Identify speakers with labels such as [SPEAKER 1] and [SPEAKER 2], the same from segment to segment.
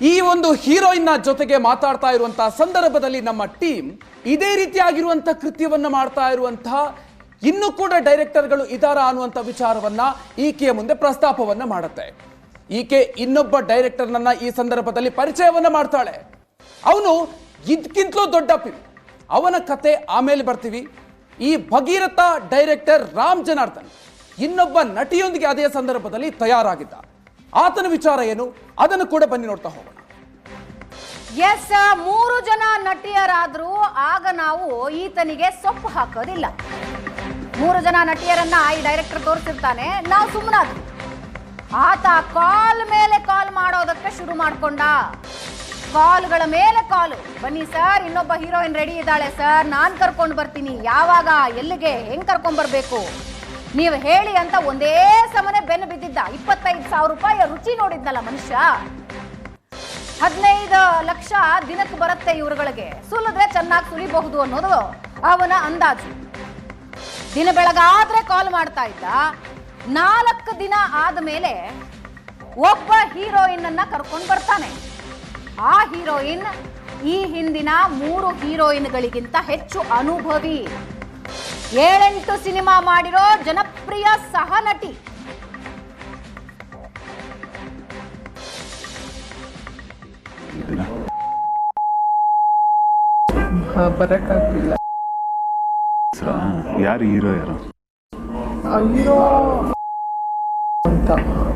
[SPEAKER 1] ಈ ಒಂದು ಹೀರೋಯಿನ್ನ ಜೊತೆಗೆ ಮಾತಾಡ್ತಾ ಇರುವಂತಹ ಸಂದರ್ಭದಲ್ಲಿ ನಮ್ಮ ಟೀಮ್ ಇದೇ ರೀತಿಯಾಗಿರುವಂತಹ ಕೃತ್ಯವನ್ನು ಮಾಡ್ತಾ ಇರುವಂತಹ ಇನ್ನು ಕೂಡ ಡೈರೆಕ್ಟರ್ಗಳು ಇದಾರ ಅನ್ನುವಂಥ ವಿಚಾರವನ್ನ ಈಕೆಯ ಮುಂದೆ ಪ್ರಸ್ತಾಪವನ್ನ ಮಾಡುತ್ತೆ. ಈಕೆ ಇನ್ನೊಬ್ಬ ಡೈರೆಕ್ಟರ್ನನ್ನ ಈ ಸಂದರ್ಭದಲ್ಲಿ ಪರಿಚಯವನ್ನ ಮಾಡ್ತಾಳೆ. ಅವನು ಇದಕ್ಕಿಂತಲೂ ದೊಡ್ಡ ಪಿಮ್ ಅವನ ಕತೆ ಆಮೇಲೆ ಬರ್ತೀವಿ. ಈ ಭಗೀರಥ ಡೈರೆಕ್ಟರ್ ರಾಮ್ ಜನಾರ್ದನ್ ಇನ್ನೊಬ್ಬ ನಟಿಯೊಂದಿಗೆ ಅದೇ ಸಂದರ್ಭದಲ್ಲಿ ತಯಾರಾಗಿದ್ದ. ಆತನ ವಿಚಾರ ಏನು? ಅದನ್ನು ಕೂಡ ಬನ್ನಿ ನೋಡ್ತಾ ಹೋಗೋಣ.
[SPEAKER 2] ಎಸ್ ಮೂರು ಜನ ನಟಿಯರಾದ್ರೂ ಆಗ ನಾವು ಈತನಿಗೆ ಸೊಪ್ಪು ಹಾಕೋದಿಲ್ಲ. ಮೂರು ಜನ ನಟಿಯರನ್ನ ಈ ಡೈರೆಕ್ಟರ್ ತೋರಿಸಿರ್ತಾನೆ. ನಾವು ಸುಮ್ಮನಾದ ಆತ ಕಾಲ್ ಮೇಲೆ ಕಾಲ್ ಮಾಡೋದಕ್ಕೆ ಶುರು ಮಾಡ್ಕೊಂಡ. ಕಾಲ್ಗಳ ಮೇಲೆ ಕಾಲು. ಬನ್ನಿ ಸರ್ ಇನ್ನೊಬ್ಬ ಹೀರೋಯಿನ್ ರೆಡಿ ಇದ್ದಾಳೆ ಸರ್ ನಾನ್ ಕರ್ಕೊಂಡು ಬರ್ತೀನಿ. ಯಾವಾಗ, ಎಲ್ಲಿಗೆ, ಹೆಂಗ್ ಕರ್ಕೊಂಡ್ ಬರ್ಬೇಕು? ನೀವು ಹೇಳಿ ಅಂತ ಒಂದೇ ಸಮನೆ ಬೆನ್ನು ಬಿದ್ದಿದ್ದ ಇಪ್ಪತ್ತೈದು ಸಾವಿರ ರೂಪಾಯಿ ರುಚಿ ನೋಡಿದ್ನಲ್ಲ ಮನುಷ್ಯ? ಹದಿನೈದು ಲಕ್ಷ ದಿನಕ್ಕೆ ಬರುತ್ತೆ ಇವರುಗಳಿಗೆ. ಸುಲಿದ್ರೆ ಚೆನ್ನಾಗಿ ಸುಲಿಬಹುದು ಅನ್ನೋದು ಅವನ ಅಂದಾಜು. ದಿನ ಬೆಳಗಾದ್ರೆ ಕಾಲ್ ಮಾಡ್ತಾ ಇದ್ದ. ನಾಲ್ಕು ದಿನ ಆದಮೇಲೆ ಒಬ್ಬ ಹೀರೋಯಿನ್ ಅನ್ನ ಕರ್ಕೊಂಡು ಬರ್ತಾನೆ. ಆ ಹೀರೋಯಿನ್ ಈ ಹಿಂದಿನ ಮೂರು ಹೀರೋಯಿನ್ಗಳಿಗಿಂತ ಹೆಚ್ಚು ಅನುಭವಿ. ಏಳೆಂಟು ಸಿನಿಮಾ ಮಾಡಿರೋ ಜನಪ್ರಿಯ ಸಹ ನಟಿ
[SPEAKER 3] ಹೆಸ್ರಾ? ಯಾರು ಹೀರೋ ಯಾರು?
[SPEAKER 4] ಹೀರೋ ಅಂತ.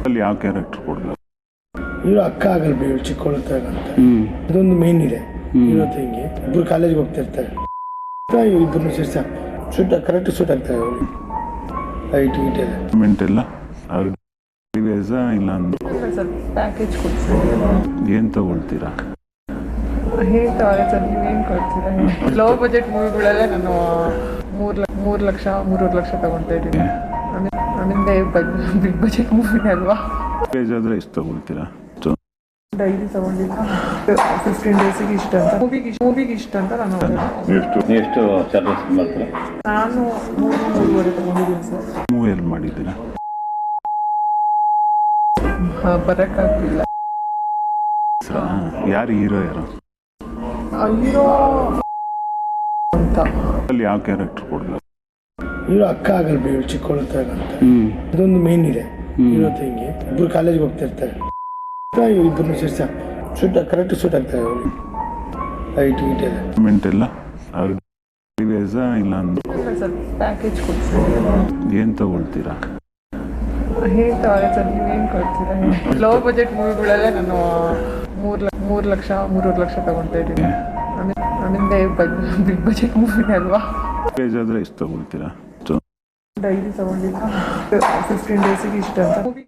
[SPEAKER 3] ಅಲ್ಲಿ ಯಾವ ಕ್ಯಾರೆಕ್ಟರ್ ಕೊಡಲ್ಲ
[SPEAKER 5] ಇವರು ಅಕ್ಕ ಆಗಲ್ಲ ಬೇವು ಚಿಕ್ಕವಳತ್ತಾಗ ಅಂತ ಅದೊಂದು ಮೇನ್ ಇದೆ. ಇರೋ ತಂಗಿ. ಇಬ್ರು ಕಾಲೇಜ್ಗೆ ಹೋಗ್ತಿರ್ತಾರೆ. ಇಬ್ಬರು ಸೇರ್ಸ ಸೂಟ್ ಕರೆಕ್ಟ್ ಸೂಟ್ ಆಗ್ತದೆ ಅವ್ರಿಗೆ. ಲೈಟ್ ಗೀಟ್ ಎಲ್ಲ.
[SPEAKER 3] ಪೇಮೆಂಟ್ ಎಲ್ಲ ಅವ್ರಿಗೆ ರಿವೇಸ ಇಲ್ಲ ಅಂದ್ರೆ
[SPEAKER 4] ಸರ್ ಪ್ಯಾಕೇಜ್ ಕೊಡ್ತೀವಿ
[SPEAKER 3] ಏನು ತಗೊಳ್ತೀರಾ?
[SPEAKER 4] ಹೇಳ್ತಾವ್ರೆ ಸರ್ ನೀವೇನು ಕೊಡ್ತೀರಾ? ಲೋ ಬಜೆಟ್ ಮೂವಿಗಳಲ್ಲೇ ನಾನು ಮೂರು ಲಕ್ಷ ಮೂರು ಲಕ್ಷ ಮೂರುವರೆ ಲಕ್ಷ ತಗೊಳ್ತಾ ಇದ್ದೀನಿ. ನನ್ನಿಂದ ಬಿಗ್ ಬಜೆಟ್ ಮೂವಿನೇ ಅಲ್ವಾ?
[SPEAKER 3] ರಿವೇಜ್ ಆದರೆ ಎಷ್ಟು ತಗೊಳ್ತೀರಾ?
[SPEAKER 4] ಡೈಲಿ ತಗೊಂಡಿಲ್ಲ ಫಿಫ್ಟೀನ್ ಡೇಸಿಗೆ ಇಷ್ಟ ಅಂತ. ಮೂವಿಗೆ ಮೂವಿಗೆ ಇಷ್ಟ ಅಂತ ನಾನು.
[SPEAKER 6] ಎಷ್ಟು ಎಷ್ಟು ಚಾರ್ಜಸ್ ಮಾಡ್ತೀರಾ?
[SPEAKER 4] ನಾನು ಮೂರು ಮೂರುವರೆ ತಗೊಂಡಿದ್ದೀನಿ ಸರ್.
[SPEAKER 3] ಮೂವಿಯಲ್ಲಿ ಮಾಡಿದ್ದೀರಾ?
[SPEAKER 4] ಹಾ, ಬರಕ್ಕಾಗ್ಲಿಲ್ಲ?
[SPEAKER 3] ಯಾರು ಹೀರೋ ಯಾರು?
[SPEAKER 4] ಹೀರೋ ಅಂತ.
[SPEAKER 3] ಅಲ್ಲಿ ಯಾವ ಕ್ಯಾರೆಕ್ಟರ್ ಕೊಡಲ್ಲ
[SPEAKER 5] ಇವರು ಅಕ್ಕ ಆಗಲ್ಲ ಬೇವು ಇದೊಂದು ಮೇನ್ ಇದೆ. ಇರೋ ತಂಗಿ. ಇಬ್ರು ಕಾಲೇಜ್ಗೆ ಹೋಗ್ತಿರ್ತಾರೆ. ಇಬ್ಬರು ಸೇರ್ಸ ಸೂಟ್ ಕರೆಕ್ಟ್ ಸೂಟ್ ಆಗ್ತಾರೆ ಅವ್ರಿಗೆ. ಲೈಟ್ ಗೀಟ್ ಎಲ್ಲ.
[SPEAKER 3] ಪೇಮೆಂಟ್ ಎಲ್ಲ ಅವ್ರಿಗೆ ವೀಸಾ ಇಲ್ಲ ಅಂದ್ರೆ.
[SPEAKER 4] ಸರ್ ಪ್ಯಾಕೇಜ್ ಕೊಡ್ತೀವಿ.
[SPEAKER 3] ಏನು ತಗೊಳ್ತೀರಾ?
[SPEAKER 4] ಹೇಳ್ತಾವ್ರೆ ಸರ್ ನೀವೇನು ಕೊಡ್ತೀರಾ? ಲೋ ಬಜೆಟ್ ಮೂವಿಗಳಲ್ಲೇ ನಾನು ಮೂರು ಲಕ್ಷ ಮೂರು ಲಕ್ಷ ಮೂರೂವರೆ ಲಕ್ಷ ತಗೊಳ್ತಾ ಇದ್ದೀನಿ. ನನ್ನಿಂದ ಬಿಗ್ ಬಜೆಟ್ ಮೂವಿನೇ ಅಲ್ವಾ?
[SPEAKER 3] ಪೇಜ್ ಆದರೆ ಎಷ್ಟು ತಗೊಳ್ತೀರಾ?
[SPEAKER 4] ಡೈಲಿ ತಗೊಂಡಿಲ್ಲ ಫಿಫ್ಟೀನ್ ಡೇಸಿಗೆ ಇಷ್ಟ ಅಂತ.